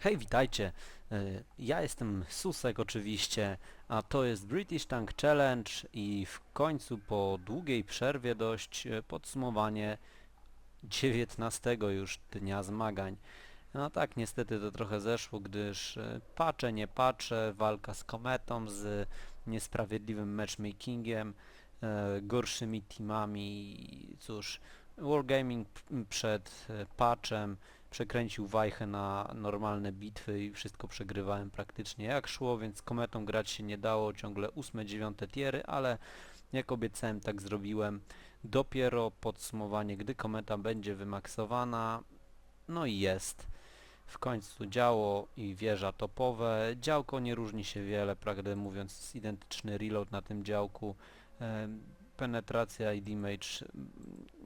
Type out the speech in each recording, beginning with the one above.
Hej, witajcie. Y, Ja jestem Susek oczywiście, a to jest British Tank Challenge i w końcu po długiej przerwie dość y, podsumowanie 19 już dnia zmagań. No tak, niestety to trochę zeszło, gdyż y, patrzę, nie patrzę, walka z kometą, z niesprawiedliwym matchmakingiem, e, gorszymi teamami, cóż, Wargaming przed e, patchem przekręcił wajchę na normalne bitwy i wszystko przegrywałem praktycznie jak szło, więc kometą grać się nie dało, ciągle 8-9 tiery, ale jak obiecałem tak zrobiłem. Dopiero podsumowanie, gdy kometa będzie wymaksowana, no i jest. W końcu działo i wieża topowe. Działko nie różni się wiele, prawdę mówiąc, identyczny reload na tym działku. Penetracja i damage,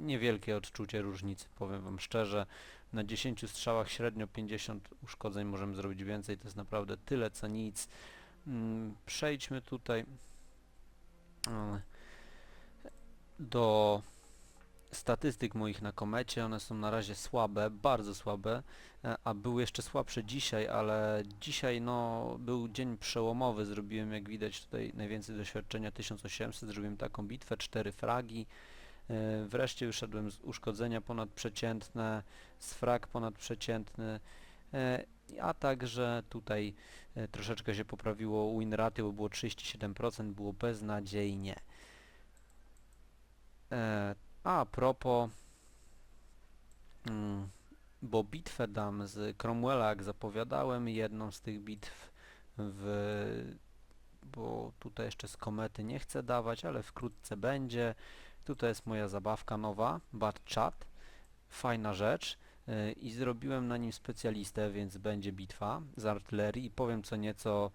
niewielkie odczucie różnicy, powiem wam szczerze. Na 10 strzałach średnio 50 uszkodzeń możemy zrobić więcej, to jest naprawdę tyle co nic. Mm, Przejdźmy tutaj e, do statystyk moich na komecie. One są na razie słabe, bardzo słabe, e, a były jeszcze słabsze dzisiaj, ale dzisiaj no był dzień przełomowy. Zrobiłem jak widać tutaj najwięcej doświadczenia 1800, zrobiłem taką bitwę, 4 fragi. E, Wreszcie wyszedłem z uszkodzenia ponadprzeciętne, z frag ponadprzeciętny, e, a także tutaj troszeczkę się poprawiło win ratio, bo było 37%, było beznadziejnie. A propos, mm, bo bitwę dam z Cromwella, jak zapowiadałem, jedną z tych bitw w bo tutaj jeszcze z komety nie chcę dawać, ale wkrótce będzie. Tutaj jest moja zabawka nowa, Bad Chat. Fajna rzecz. Yy, I zrobiłem na nim specjalistę, więc będzie bitwa z artylerii powiem co nieco,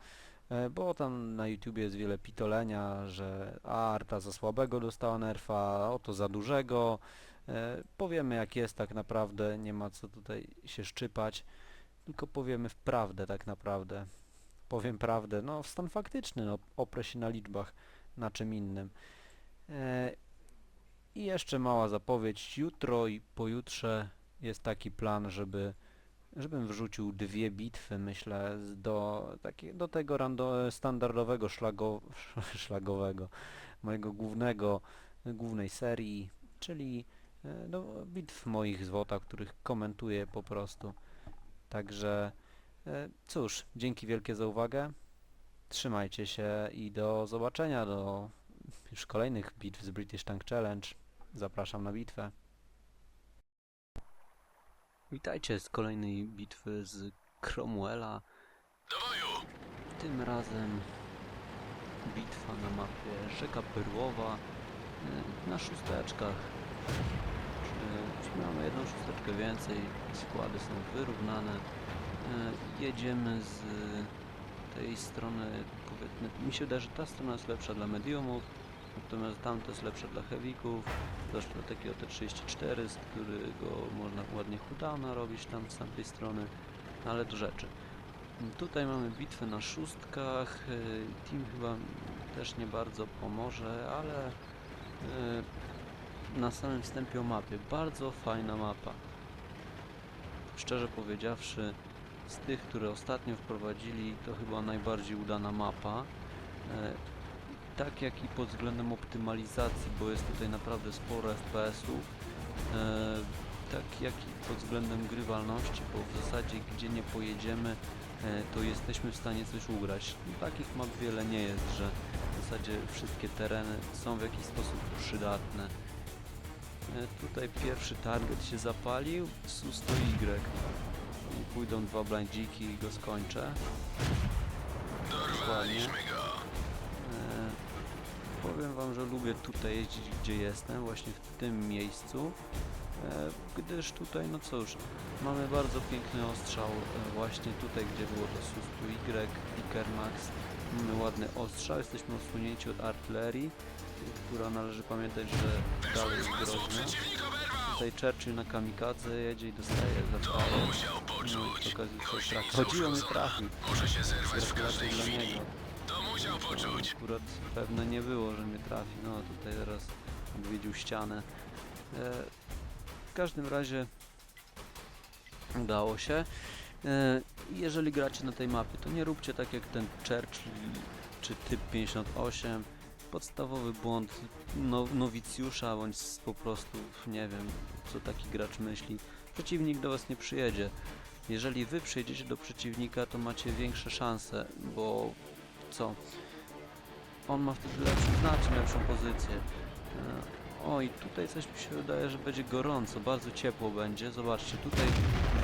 bo tam na YouTubie jest wiele pitolenia, że a, arta za słabego dostała nerfa, oto za dużego. Yy, Powiemy jak jest tak naprawdę, nie ma co tutaj się szczypać, tylko powiemy w prawdę tak naprawdę powiem prawdę, no stan faktyczny, no oprę się na liczbach, na czym innym. E, I jeszcze mała zapowiedź, jutro i pojutrze jest taki plan, żeby żebym wrzucił dwie bitwy, myślę, do, takie, do tego rando, standardowego szlago, szlagowego, mojego głównego, głównej serii, czyli no, bitw moich z WOTA, których komentuję po prostu. Także E, Cóż, dzięki wielkie za uwagę. Trzymajcie się i do zobaczenia do już kolejnych bitw z British Tank Challenge. Zapraszam na bitwę. Witajcie z kolejnej bitwy z Cromwella. Tym razem bitwa na mapie Rzeka Perłowa e, na szósteczkach. Mamy jedną szósteczkę więcej, składy są wyrównane. E, jedziemy z tej strony, powiedzmy, mi się wydaje, że ta strona jest lepsza dla mediumów, natomiast tamta jest lepsza dla heavyków, zwłaszcza dla takiego T34, z którego można ładnie hudana robić tam z tamtej strony, no ale do rzeczy. Tutaj mamy bitwę na szóstkach, e, team chyba też nie bardzo pomoże, ale e, na samym wstępie o mapie, bardzo fajna mapa. Szczerze powiedziawszy, z tych, które ostatnio wprowadzili, to chyba najbardziej udana mapa. Tak jak i pod względem optymalizacji, bo jest tutaj naprawdę sporo FPS-ów. E, tak jak i pod względem grywalności, bo w zasadzie gdzie nie pojedziemy, e, to jesteśmy w stanie coś ugrać. No, takich map wiele nie jest, że w zasadzie wszystkie tereny są w jakiś sposób przydatne. E, tutaj pierwszy target się zapalił, SU-100Y. I pójdą dwa blindziki i go skończę. Dokładnie. E, powiem wam, że lubię tutaj jeździć gdzie jestem, właśnie w tym miejscu. E, gdyż tutaj, no cóż, mamy bardzo piękny ostrzał e, właśnie tutaj, gdzie było to SUS-Y, Pickermax. Mamy ładny ostrzał, jesteśmy odsunięci od artylerii, która należy pamiętać, że dalej jest groźna. Tutaj Churchill na kamikadze jedzie i dostaje zastaje. No i przy okazji coś trafi. Chodziło mi trafił. Muszę się zerwać Gratulacje każdej chwili. To poczuć. Akurat pewne nie było, że mnie trafi. No tutaj teraz odwiedził ścianę. E, w każdym razie udało się. E, jeżeli gracie na tej mapie, to nie róbcie tak jak ten Churchill czy typ 58. Podstawowy błąd no, nowicjusza, bądź po prostu, nie wiem, co taki gracz myśli. Przeciwnik do was nie przyjedzie. Jeżeli wy przyjedziecie do przeciwnika, to macie większe szanse, bo co? On ma wtedy lepszą, znacznie lepszą pozycję. E, O, i tutaj coś mi się wydaje, że będzie gorąco, bardzo ciepło będzie. Zobaczcie, tutaj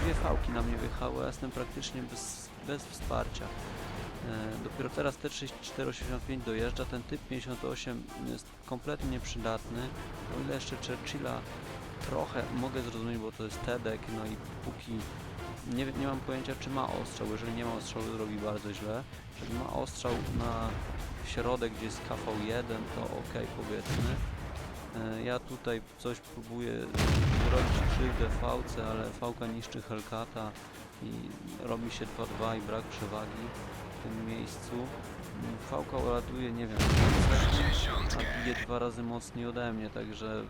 dwie fałki na mnie wjechały, a jestem praktycznie bez, bez wsparcia. E, dopiero teraz T-3485 dojeżdża, ten typ 58 jest kompletnie nieprzydatny. O ile jeszcze Churchilla trochę mogę zrozumieć, bo to jest Tedek, no i póki nie, nie mam pojęcia, czy ma ostrzał. Jeżeli nie ma ostrzału, robi bardzo źle. Jeżeli ma ostrzał na środek, gdzie jest KV1, to ok, powiedzmy. E, Ja tutaj coś próbuję zrobić krzywdę Fałce, ale Fałka niszczy Hellcata i robi się 2-2 i brak przewagi w tym miejscu. Mm, Fałka uratuje, nie wiem, a bije dwa razy mocniej ode mnie, także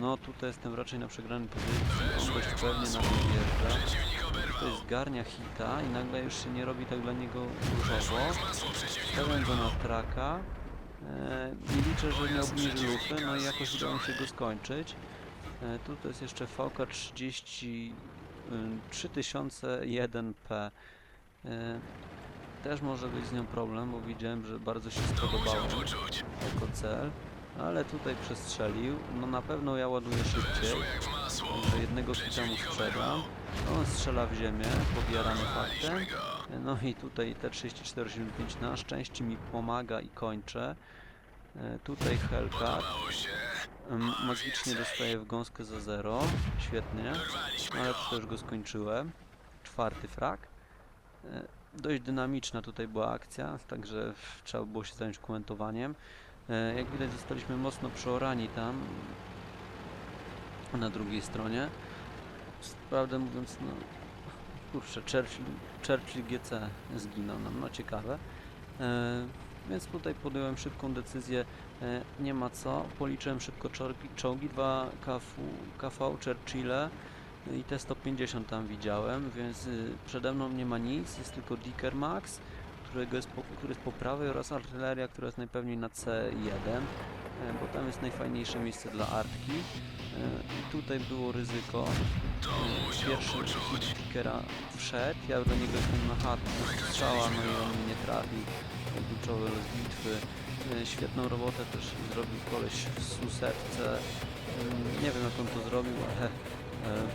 no tutaj jestem raczej na przegranej pozycji, on dość pewnie na mnie wjeżdża. Jest zgarnia hita i nagle już się nie robi tak dla niego różowo. Stawiam go na traka e, i liczę, że nie obniży lufy, no i jakoś udało się go skończyć. E, tu to jest jeszcze VK 30 y, 3001P. E, też może być z nią problem, bo widziałem, że bardzo się spodobała jako cel, ale tutaj przestrzelił. No na pewno ja ładuję szybciej, także jednego hita mu sprzedam. On strzela w ziemię, podjarany faktem. No i tutaj T3475 na szczęście mi pomaga i kończę. E, Tutaj Hellcat em, magicznie dostaje w gąskę za 0. Świetnie. Dorwaliśmy Ale już go skończyłem. Czwarty frak. E, Dość dynamiczna tutaj była akcja, także trzeba było się zająć komentowaniem. E, Jak widać zostaliśmy mocno przeorani tam na drugiej stronie. Prawdę mówiąc, no kurczę, Churchill, Churchill GC zginął nam, no ciekawe. E, więc tutaj podjąłem szybką decyzję, e, nie ma co, policzyłem szybko czołgi, czołgi 2 KV, KV Churchille i T-150 tam widziałem, więc y, przede mną nie ma nic, jest tylko Dicker Max, którego jest po, który jest po prawej oraz artyleria, która jest najpewniej na C1, e, bo tam jest najfajniejsze miejsce dla artki. E, I tutaj było ryzyko. E, Pierwszy Dickera wszedł, ja do niego jestem na na strzała, no i on mnie nie trafił. To Kluczowy los bitwy. Świetną robotę też zrobił koleś w susetce. Mm, Nie wiem jak on to zrobił, ale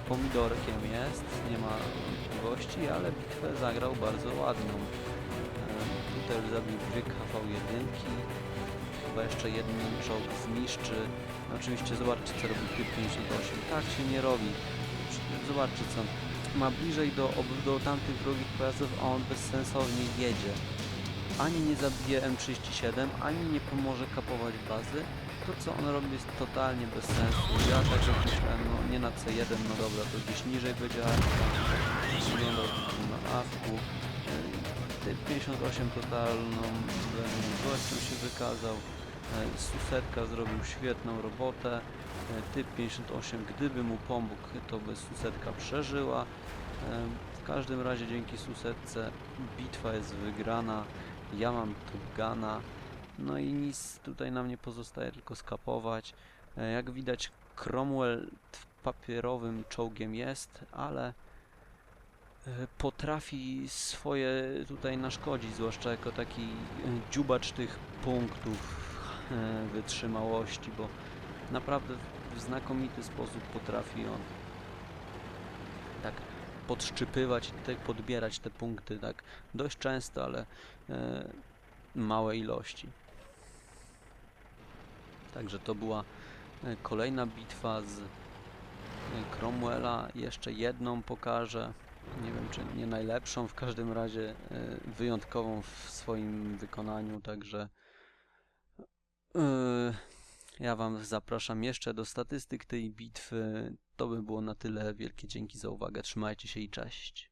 pomidorkiem jest, nie ma wątpliwości, ale bitwę zagrał bardzo ładną. Tutaj zabił dwie KV1, chyba jeszcze jeden czołg zniszczy. No Oczywiście zobaczcie co robi typ 58. Tak się nie robi. Zobaczcie co. Ma bliżej do, do tamtych wrogich pojazdów, a on bezsensownie jedzie. Ani nie zabije M37, ani nie pomoże kapować bazy. To co on robi jest totalnie bez sensu. Ja tak jak myślałem, no nie na C1, no dobra, to gdzieś niżej będzie tu na awku. E, Typ 58 totalną leniwością się wykazał. E, Susetka zrobił świetną robotę. E, Typ 58, gdyby mu pomógł, to by Susetka przeżyła. E, W każdym razie dzięki Susetce bitwa jest wygrana. Ja mam Tugana. No i nic tutaj nam nie pozostaje, tylko skapować. Jak widać, Cromwell papierowym czołgiem jest, ale potrafi swoje tutaj naszkodzić, zwłaszcza jako taki e, dziubacz tych punktów e, wytrzymałości, bo naprawdę w znakomity sposób potrafi on tak podszczypywać tak podbierać te punkty, tak dość często, ale e, małe ilości. Także to była kolejna bitwa z Cromwella. Jeszcze jedną pokażę. Nie wiem, czy nie najlepszą, w każdym razie e, wyjątkową w swoim wykonaniu. Także e, ja Wam zapraszam jeszcze do statystyk tej bitwy. To by było na tyle. Wielkie dzięki za uwagę. Trzymajcie się i cześć.